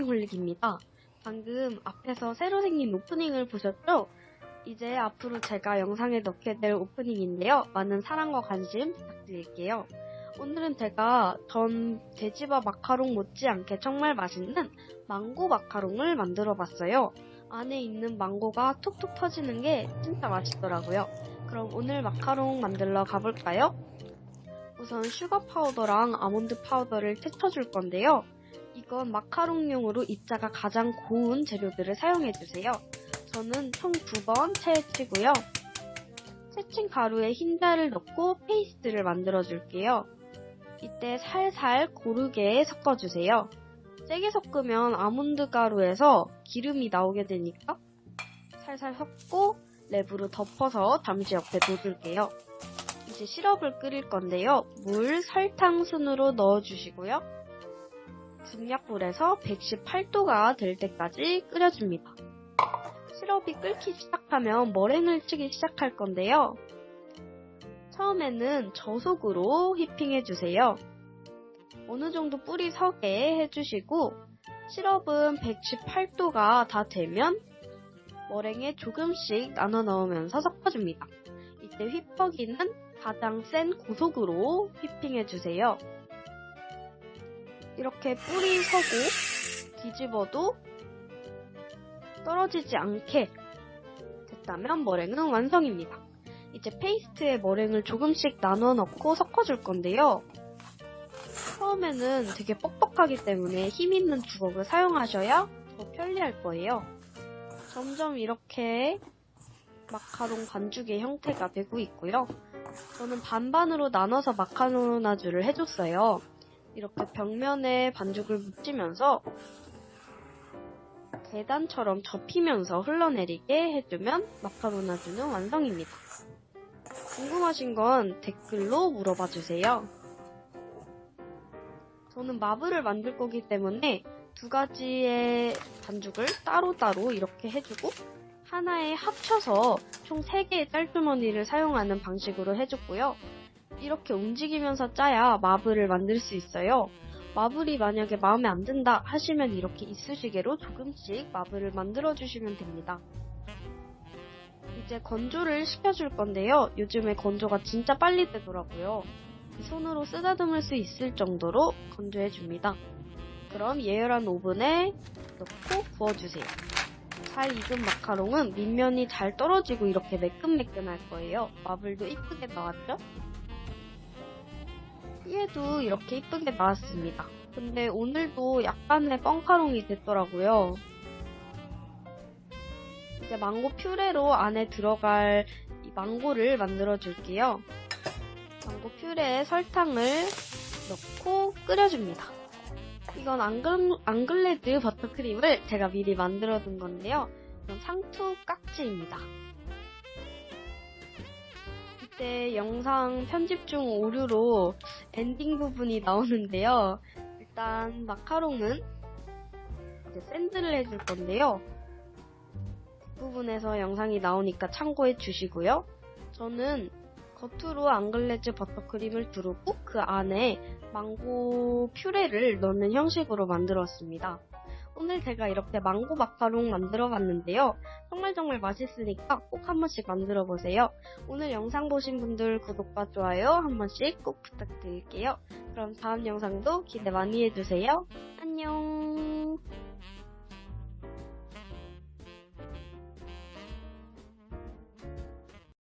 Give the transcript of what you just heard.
반갑습니다. 방금 앞에서 새로 생긴 오프닝을 보셨죠? 이제 앞으로 제가 영상에 넣게 될 오프닝인데요. 많은 사랑과 관심 부탁드릴게요. 오늘은 제가 전 돼지바 마카롱 못지않게 정말 맛있는 망고 마카롱을 만들어 봤어요. 안에 있는 망고가 톡톡 터지는 게 진짜 맛있더라고요. 그럼 오늘 마카롱 만들러 가볼까요? 우선 슈가 파우더랑 아몬드 파우더를 채쳐줄 건데요. 이건 마카롱용으로 입자가 가장 고운 재료들을 사용해주세요. 저는 총 두 번 채치고요. 채친 가루에 흰자를 넣고 페이스트를 만들어줄게요. 이때 살살 고르게 섞어주세요. 세게 섞으면 아몬드 가루에서 기름이 나오게 되니까 살살 섞고 랩으로 덮어서 잠시 옆에 둬줄게요. 이제 시럽을 끓일 건데요. 물, 설탕 순으로 넣어주시고요. 중약불에서 118도가 될 때까지 끓여줍니다. 시럽이 끓기 시작하면 머랭을 치기 시작할 건데요. 처음에는 저속으로 휘핑해주세요. 어느 정도 뿌리 서게 해주시고 시럽은 118도가 다 되면 머랭에 조금씩 나눠 넣으면서 섞어줍니다. 이때 휘퍼기는 가장 센 고속으로 휘핑해주세요. 이렇게 뿌리 서고 뒤집어도 떨어지지 않게 됐다면 머랭은 완성입니다. 이제 페이스트에 머랭을 조금씩 나눠 넣고 섞어줄 건데요. 처음에는 되게 뻑뻑하기 때문에 힘 있는 주걱을 사용하셔야 더 편리할 거예요. 점점 이렇게 마카롱 반죽의 형태가 되고 있고요. 저는 반반으로 나눠서 마카로나주를 해줬어요. 이렇게 벽면에 반죽을 묻히면서 계단처럼 접히면서 흘러내리게 해주면 마카로나주는 완성입니다. 궁금하신 건 댓글로 물어봐 주세요. 저는 마블을 만들 거기 때문에 두 가지의 반죽을 따로따로 이렇게 해주고 하나에 합쳐서 총 3개의 짤주머니를 사용하는 방식으로 해줬고요. 이렇게 움직이면서 짜야 마블을 만들 수 있어요. 마블이 만약에 마음에 안 든다 하시면 이렇게 이쑤시개로 조금씩 마블을 만들어 주시면 됩니다. 이제 건조를 시켜줄 건데요. 요즘에 건조가 진짜 빨리 되더라고요. 손으로 쓰다듬을 수 있을 정도로 건조해 줍니다. 그럼 예열한 오븐에 넣고 구워주세요. 잘 익은 마카롱은 밑면이 잘 떨어지고 이렇게 매끈매끈할 거예요. 마블도 이쁘게 나왔죠? 띠에도 이렇게 이쁘게 나왔습니다. 근데 오늘도 약간의 뻥카롱이 됐더라고요. 이제 망고 퓨레로 안에 들어갈 이 망고를 만들어 줄게요. 망고 퓨레에 설탕을 넣고 끓여줍니다. 이건 앙글, 앙글레드 버터크림을 제가 미리 만들어 둔 건데요. 이건 상투 깍지입니다. 이때 영상 편집 중 오류로 엔딩 부분이 나오는데요. 일단 마카롱은 이제 샌드를 해줄 건데요. 뒷부분에서 영상이 나오니까 참고해 주시고요. 저는 겉으로 앙글레즈 버터크림을 두르고 그 안에 망고 퓨레를 넣는 형식으로 만들었습니다. 오늘 제가 이렇게 망고 마카롱 만들어 봤는데요. 정말 정말 맛있으니까 꼭 한 번씩 만들어 보세요. 오늘 영상 보신 분들 구독과 좋아요 한 번씩 꼭 부탁드릴게요. 그럼 다음 영상도 기대 많이 해주세요. 안녕!